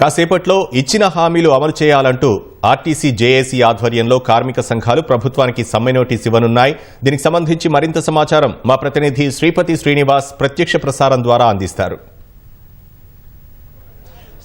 కాసేపట్లో ఇచ్చిన హామీలు అమలు చేయాలంటూ ఆర్టీసీ జేఏసీ ఆధ్వర్యంలో కార్మిక సంఘాలు ప్రభుత్వానికి సమ్మె నోటీస్ ఇవ్వనున్నాయి. దీనికి సంబంధించి మరింత సమాచారం మా ప్రతినిధి శ్రీపతి శ్రీనివాస్ ప్రత్యక్ష ప్రసారం ద్వారా అందిస్తారు.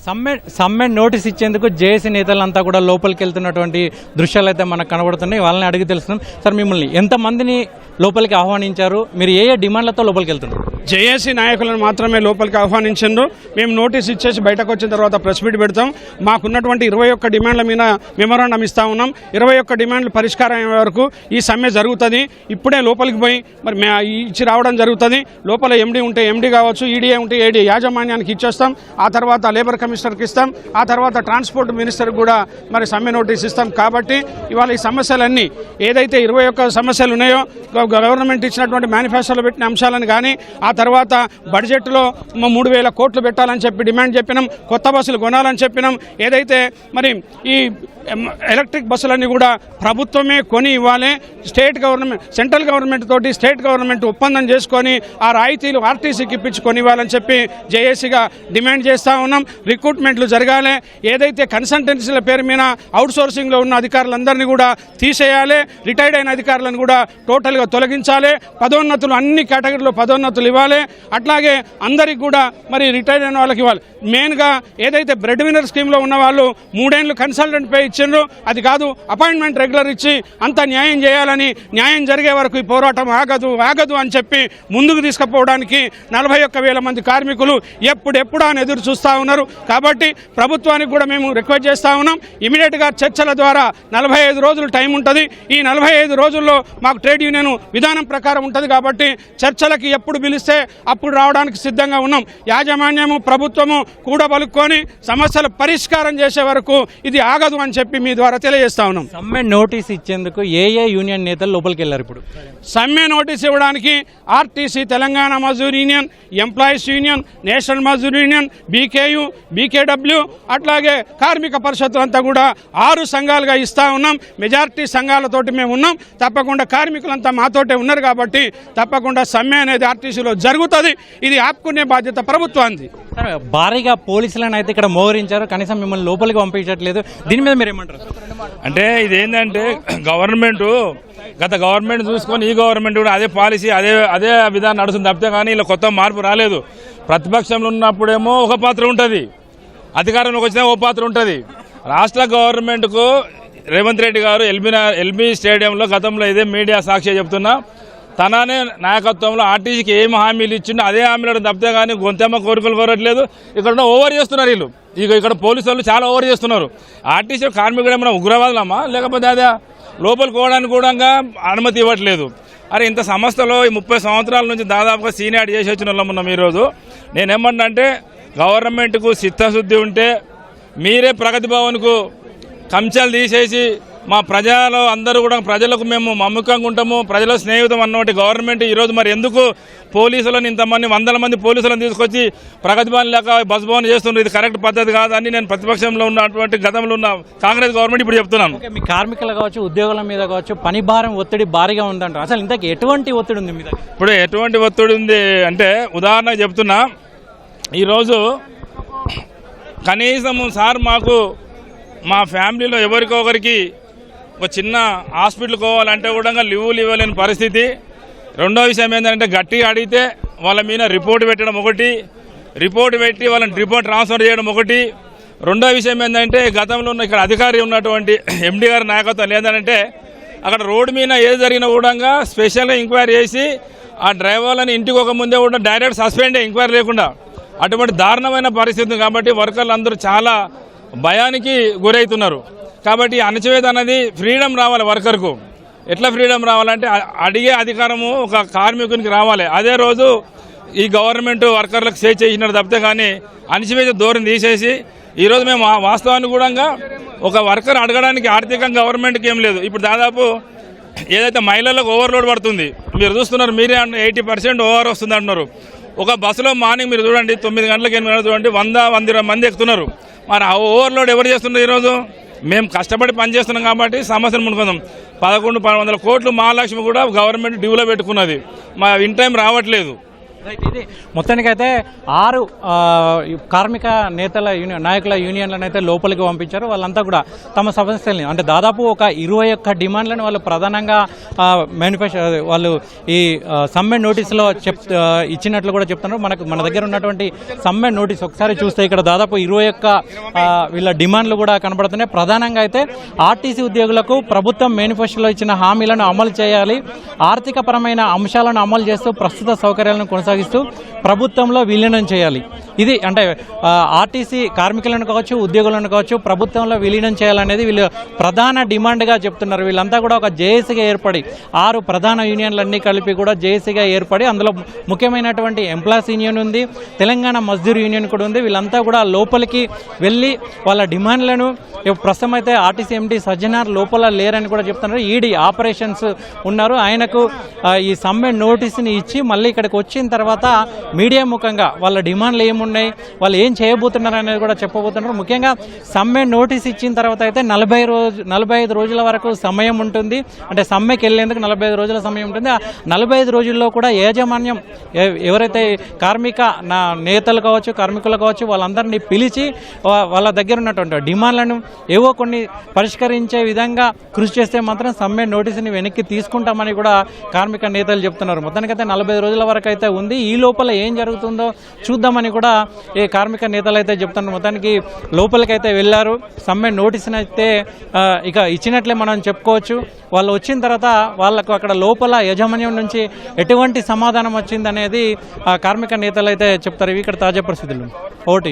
సమ్మె సమ్మె నోటీస్ ఇచ్చేందుకు జేఏసీ నేతలంతా కూడా లోపలికి వెళ్తున్నటువంటి దృశ్యాలు అయితే మనకు కనబడుతున్నాయి. వాళ్ళని అడిగి తెలుస్తున్నాం సార్ మిమ్మల్ని ఎంతమందిని లోపలికి ఆహ్వానించారు? మీరు ఏ ఏ డిమాండ్లతో లోపలికి వెళ్తున్నారు జేఏసీ నాయకులను మాత్రమే లోపలికి ఆహ్వానించారు మేము నోటీస్ ఇచ్చేసి బయటకు వచ్చిన తర్వాత ప్రెస్ మీట్ పెడతాం. మాకున్నటువంటి ఇరవై ఒక్క డిమాండ్ల మీద మెమోరాండం ఇస్తా ఉన్నాం. ఇరవై ఒక్క డిమాండ్లు పరిష్కారం అయ్యే వరకు ఈ సమ్మె జరుగుతుంది. ఇప్పుడే లోపలికి పోయి మరి ఇచ్చి రావడం జరుగుతుంది. లోపల ఎండీ ఉంటే ఎండీ కావచ్చు ఈడీఏ ఉంటే ఏడీ యాజమాన్యానికి ఇచ్చేస్తాం. ఆ తర్వాత లేబర్ కమిషనర్కి ఇస్తాం. ఆ తర్వాత ట్రాన్స్పోర్ట్ మినిస్టర్ కూడా మరి సమ్మె నోటీస్ ఇస్తాం. కాబట్టి ఇవాళ ఈ సమస్యలన్నీ ఏదైతే ఇరవై ఒక్క సమస్యలు ఉన్నాయో గవర్నమెంట్ ఇచ్చినటువంటి మేనిఫెస్టోలో పెట్టిన అంశాలను కానీ ఆ తర్వాత బడ్జెట్లో మూడు వేల కోట్లు పెట్టాలని చెప్పి డిమాండ్ చెప్పినాం కొత్త బస్సులు కొనాలని చెప్పినాం. ఏదైతే మరి ఈ ఎలక్ట్రిక్ బస్సులన్నీ కూడా ప్రభుత్వమే కొని ఇవ్వాలి స్టేట్ గవర్నమెంట్ సెంట్రల్ గవర్నమెంట్ తోటి స్టేట్ గవర్నమెంట్ ఒప్పందం చేసుకొని ఆ రాయితీలు ఆర్టీసీకి ఇప్పించి కొనివ్వాలని చెప్పి జేఏసీగా డిమాండ్ చేస్తూ ఉన్నాం. రిక్రూట్మెంట్లు జరగాలి. ఏదైతే కన్సల్టెన్సీల పేరు మీద అవుట్సోర్సింగ్లో ఉన్న అధికారులందరినీ కూడా తీసేయాలి. రిటైర్డ్ అయిన అధికారులను కూడా టోటల్గా తొలగించాలి. పదోన్నతులు అన్ని కేటగిరీలో పదోన్నతులు ఇవ్వాలి. అట్లాగే అందరికి కూడా మరి రిటైర్డ్ అయిన వాళ్ళకి ఇవ్వాలి. మెయిన్గా ఏదైతే బ్రెడ్ విన్నర్ స్కీమ్లో ఉన్న వాళ్ళు మూడేళ్ళు కన్సల్టెంట్ పే ఇచ్చిండ్రు. అది కాదు అపాయింట్మెంట్ రెగ్యులర్ ఇచ్చి అంత న్యాయం చేయాలని న్యాయం జరిగే వరకు ఈ పోరాటం ఆగదు ఆగదు అని చెప్పి ముందుకు తీసుకుపోవడానికి నలభై ఒక్క వేల మంది కార్మికులు ఎప్పుడెప్పుడు అని ఎదురు చూస్తూ ఉన్నారు. కాబట్టి ప్రభుత్వానికి కూడా మేము రిక్వెస్ట్ చేస్తూ ఉన్నాం. ఇమీడియట్గా చర్చల ద్వారా నలభై ఐదు రోజులు టైం ఉంటుంది. ఈ నలభై ఐదు రోజుల్లో మాకు ట్రేడ్ యూనియన్ విధానం ప్రకారం ఉంటుంది కాబట్టి చర్చలకి ఎప్పుడు పిలిస్తే అప్పుడు రావడానికి సిద్ధంగా ఉన్నాం. యాజమాన్యము ప్రభుత్వము కూడబలుక్కొని సమస్యల పరిష్కారం చేసే వరకు ఇది ఆగదు అని చెప్పి మీ ద్వారా తెలియజేస్తా ఉన్నాం. సమ్మె నోటీస్ ఇచ్చేందుకు ఏ ఏ యూనియన్ నేతలు లోపలికి వెళ్ళారు ఇప్పుడు? సమ్మె నోటీస్ ఇవ్వడానికి RTC Telangana Mazdoor union employees union national Mazdoor union BKU BKW అట్లాగే కార్మిక పరిషత్తు అంతా కూడా ఆరు సంఘాలుగా ఇస్తా ఉన్నాం. మెజారిటీ సంఘాలతోటి మేము ఉన్నాం. తప్పకుండా కార్మికులంతా మాతోటే ఉన్నారు కాబట్టి తప్పకుండా సమ్మె అనేది ఆర్టీసీలో జరుగుతుంది. ఇది ఆపుకునే బాధ్యత ప్రభుత్వానికి భారీగా పోలీసులను అయితే ఇక్కడ మోహరించారు. కనీసం మిమ్మల్ని లోపలికి పంపించట్లేదు. దీని మీద మీరు ఏమంటారు? అంటే ఇదేంటంటే గవర్నమెంట్ గత గవర్నమెంట్ చూసుకొని ఈ గవర్నమెంట్ కూడా అదే పాలసీ అదే అదే విధానం నడుస్తుంది తప్పితే కానీ ఇలా కొత్త మార్పు రాలేదు. ప్రతిపక్షంలో ఉన్నప్పుడేమో ఒక పాత్ర ఉంటుంది. అధికారంలోకి వచ్చినా ఓ పాత్ర ఉంటుంది. రాష్ట్ర గవర్నమెంట్కు రేవంత్ రెడ్డి గారు ఎల్బీ ఎల్బీ స్టేడియంలో గతంలో ఇదే మీడియా సాక్షి చెప్తున్నా. తననే నాయకత్వంలో ఆర్టీసీకి ఏం హామీలు ఇచ్చిండో అదే హామీలు తప్పితే కానీ గొంతెమ్మ కోరికలు కోరట్లేదు. ఇక్కడ ఉన్న ఓవర్ చేస్తున్నారు వీళ్ళు. ఇక ఇక్కడ పోలీసు వాళ్ళు చాలా ఓవర్ చేస్తున్నారు. ఆర్టీసీ కార్మికుడు ఏమైనా ఉగ్రవాదులమ్మా? లేకపోతే అదే లోపలికి పోవడానికి కూడా అనుమతి ఇవ్వట్లేదు. అరే ఇంత సంస్థలో ఈ ముప్పై సంవత్సరాల నుంచి దాదాపుగా సీనియర్ చేసి వచ్చిన వాళ్ళం ఉన్నాం ఈరోజు. నేనేమన్నా అంటే గవర్నమెంట్కు చిత్తశుద్ధి ఉంటే మీరే ప్రగతి భవన్కు కంచెలు తీసేసి మా ప్రజలు అందరూ కూడా ప్రజలకు మేము మమ్ముకంగా ఉంటాము. ప్రజల స్నేహితం అన్నటువంటి గవర్నమెంట్ ఈరోజు మరి ఎందుకు పోలీసులను ఇంతమంది వందల మంది పోలీసులను తీసుకొచ్చి ప్రగతి భవన్ లేక బస్ భవన్ చేస్తున్నారు? ఇది కరెక్ట్ పద్ధతి కాదని నేను ప్రతిపక్షంలో ఉన్నటువంటి గతంలో ఉన్న కాంగ్రెస్ గవర్నమెంట్ ఇప్పుడు చెప్తున్నాను. మీ కార్మికులు కావచ్చు ఉద్యోగుల మీద కావచ్చు పని భారం ఒత్తిడి భారీగా ఉందంటారు. అసలు ఇంతకు ఎటువంటి ఒత్తిడి ఉంది మీ దగ్గర? ఇప్పుడు ఎటువంటి ఒత్తిడి ఉంది అంటే ఉదాహరణ చెప్తున్నా. ఈరోజు కనీసం సార్ మాకు మా ఫ్యామిలీలో ఎవరికో ఒకరికి ఒక చిన్న హాస్పిటల్ పోవాలంటే కూడా లీవులు ఇవ్వలేని పరిస్థితి. రెండో విషయం ఏంటంటే గట్టిగా అడిగితే వాళ్ళ మీద రిపోర్ట్ పెట్టడం ఒకటి రిపోర్ట్ పెట్టి వాళ్ళని రిపోర్ట్ ట్రాన్స్ఫర్ చేయడం ఒకటి. రెండో విషయం ఏంటంటే గతంలో ఉన్న ఇక్కడ అధికారి ఉన్నటువంటి ఎండి గారి నాయకత్వం లేదంటే అక్కడ రోడ్డు మీద ఏది జరిగినా కూడా స్పెషల్గా ఎంక్వైరీ చేసి ఆ డ్రైవర్లను ఇంటికి ఒక ముందే కూడా డైరెక్ట్ సస్పెండ్ ఎంక్వైరీ లేకుండా అటువంటి దారుణమైన పరిస్థితి కాబట్టి వర్కర్లు అందరూ చాలా భయానికి గురవుతున్నారు. కాబట్టి అణచివేత అనేది ఫ్రీడమ్ రావాలి వర్కర్కు. ఎట్లా ఫ్రీడమ్ రావాలంటే అడిగే అధికారము ఒక కార్మికునికి రావాలి. అదే రోజు ఈ గవర్నమెంట్ వర్కర్లకు సేవ్ చేసినట్టు తప్పితే కానీ అణచివేత దూరం తీసేసి ఈరోజు మేము వా- కూడా ఒక వర్కర్ అడగడానికి ఆర్థికంగా గవర్నమెంట్కి ఏం లేదు. ఇప్పుడు దాదాపు ఏదైతే మహిళలకు ఓవర్లోడ్ పడుతుంది మీరు చూస్తున్నారు మీరే ఎయిటీ పర్సెంట్ ఓవర్ వస్తుంది అంటున్నారు. ఒక బస్సులో మార్నింగ్ మీరు చూడండి తొమ్మిది గంటలకు ఎనిమిది గంటలు చూడండి వంద వంద మంది ఎక్కుతున్నారు. మరి ఆ ఓవర్లోడ్ ఎవరు చేస్తున్నారు ఈరోజు? మేము కష్టపడి పనిచేస్తున్నాం కాబట్టి సమస్యను ముందుకుందాం పదకొండు పది వందల కోట్లు మహాలక్ష్మి కూడా గవర్నమెంట్ డ్యూలో పెట్టుకున్నది. మా ఇన్ టైం రావట్లేదు. రైట్ ఇది మొత్తానికైతే ఆరు కార్మిక నేతల యూనియన్ నాయకుల యూనియన్లను అయితే లోపలికి పంపించారు. వాళ్ళంతా కూడా తమ సమస్యల్ని అంటే దాదాపు ఒక ఇరవై ఒక్క డిమాండ్లను వాళ్ళు ప్రధానంగా మేనిఫెస్టో వాళ్ళు ఈ సమ్మె నోటీసులో చెప్ ఇచ్చినట్లు కూడా చెప్తున్నారు. మనకు మన దగ్గర ఉన్నటువంటి సమ్మె నోటీస్ ఒకసారి చూస్తే ఇక్కడ దాదాపు ఇరవై ఒక్క వీళ్ళ డిమాండ్లు కూడా కనబడుతున్నాయి. ప్రధానంగా అయితే ఆర్టీసీ ఉద్యోగులకు ప్రభుత్వం మేనిఫెస్టోలో ఇచ్చిన హామీలను అమలు చేయాలి. ఆర్థిక పరమైన అంశాలను అమలు చేస్తూ ప్రస్తుత సౌకర్యాలను కొనసాగిస్తూ ప్రభుత్వంలో విలీనం చేయాలి. ఇది అంటే ఆర్టీసీ కార్మికులను కావచ్చు ఉద్యోగులను కావచ్చు ప్రభుత్వంలో విలీనం చేయాలనేది వీళ్ళు ప్రధాన డిమాండ్గా చెప్తున్నారు. వీళ్ళంతా కూడా ఒక జేఏసీగా ఏర్పడి ఆరు ప్రధాన యూనియన్లన్నీ కలిపి కూడా జేఏసీగా ఏర్పడి అందులో ముఖ్యమైనటువంటి ఎంప్లాయీస్ యూనియన్ ఉంది తెలంగాణ మజ్దూర్ యూనియన్ కూడా ఉంది. వీళ్ళంతా కూడా లోపలికి వెళ్ళి వాళ్ళ డిమాండ్లను ప్రస్తుతం అయితే ఆర్టీసీ ఎండి సజ్జనార్ లోపల లేరని కూడా చెప్తున్నారు. ఈడీ ఆపరేషన్స్ ఉన్నారు. ఆయనకు ఈ సమ్మె నోటీస్ని ఇచ్చి మళ్ళీ ఇక్కడికి వచ్చిన తర్వాత తర్వాత మీడియా ముఖంగా వాళ్ళ డిమాండ్లు ఏమున్నాయి వాళ్ళు ఏం చేయబోతున్నారు అనేది కూడా చెప్పబోతున్నారు. ముఖ్యంగా సమ్మె నోటీస్ ఇచ్చిన తర్వాత అయితే నలభై రోజు నలభై ఐదు రోజుల వరకు సమయం ఉంటుంది. అంటే సమ్మెకి వెళ్ళేందుకు నలభై ఐదు రోజుల సమయం ఉంటుంది. ఆ నలభై ఐదు రోజుల్లో కూడా యాజమాన్యం ఎవరైతే కార్మిక నా నేతలు కావచ్చు కార్మికులు కావచ్చు వాళ్ళందరినీ పిలిచి వాళ్ళ దగ్గర ఉన్నటువంటి డిమాండ్లను ఏవో కొన్ని పరిష్కరించే విధంగా కృషి చేస్తే మాత్రం సమ్మె నోటీసుని వెనక్కి తీసుకుంటామని కూడా కార్మిక నేతలు చెప్తున్నారు. మొత్తానికైతే నలభై రోజుల వరకు అయితే ఉంది. ఈ లోపల ఏం జరుగుతుందో చూద్దామని కూడా ఈ కార్మిక నేతలు అయితే చెప్తున్నారు. మొత్తానికి లోపలికైతే వెళ్ళారు. సమ్మె నోటీస్ని అయితే ఇక ఇచ్చినట్లే మనం చెప్పుకోవచ్చు. వాళ్ళు వచ్చిన తర్వాత వాళ్ళకు అక్కడ లోపల యాజమాన్యం నుంచి ఎటువంటి సమాధానం వచ్చిందనేది ఆ కార్మిక నేతలు అయితే చెప్తారు. ఇవి ఇక్కడ తాజా పరిస్థితులు. ఓటు